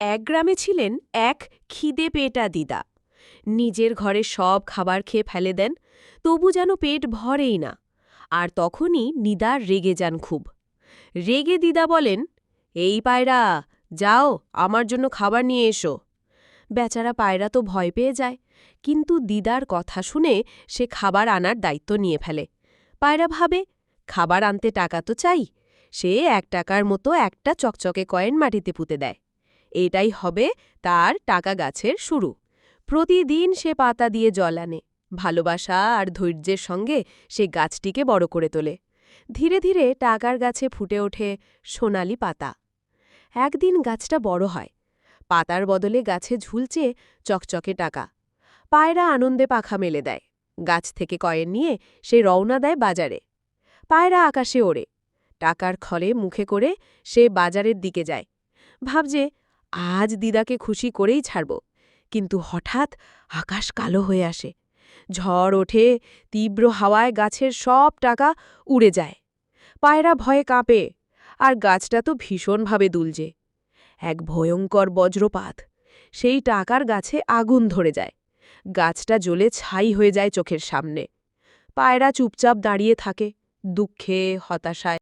এক গ্রামে ছিলেন এক খিদে পেটা দিদা। নিজের ঘরে সব খাবার খেয়ে ফেলে দেন, তবু যেন পেট ভরেই না। আর তখনই নিদা রেগে যান খুব। রেগে দিদা বলেন, এই পায়রা, যাও, আমার জন্য খাবার নিয়ে এসো। বেচারা পায়রা তো ভয় পেয়ে যায়, কিন্তু দিদার কথা শুনে সে খাবার আনার দায়িত্ব নিয়ে ফেলে। পায়রা ভাবে, খাবার আনতে টাকা তো চাই, সে এক টাকার মতো একটা চকচকে কয়েন মাটিতে পুঁতে দেয়। এটাই হবে তার টাকা গাছের শুরু। প্রতিদিন সে পাতা দিয়ে জল আনে। ভালোবাসা আর ধৈর্যের সঙ্গে সে গাছটিকে বড় করে তোলে। ধীরে ধীরে টাকার গাছে ফুটে ওঠে সোনালি পাতা। একদিন গাছটা বড় হয়। পাতার বদলে গাছে ঝুলছে চকচকে টাকা। পায়রা আনন্দে পাখা মেলে দেয়। গাছ থেকে কয়েন নিয়ে সে রওনা দেয় বাজারে। পায়রা আকাশে ওড়ে। টাকার খলে মুখে করে সে বাজারের দিকে যায়। ভাবছে আজ দিদাকে খুশি করেই ছাড়ব, কিন্তু হঠাৎ আকাশ কালো হয়ে আসে। ঝড় ওঠে, তীব্র হাওয়ায় গাছের সব টাকা উড়ে যায়। পায়রা ভয়ে কাঁপে, আর গাছটা তো ভীষণভাবে দুলছে। এক ভয়ঙ্কর বজ্রপাত, সেই টাকার গাছে আগুন ধরে যায়। গাছটা জ্বলে ছাই হয়ে যায় চোখের সামনে। পায়রা চুপচাপ দাঁড়িয়ে থাকে, দুঃখে, হতাশায়।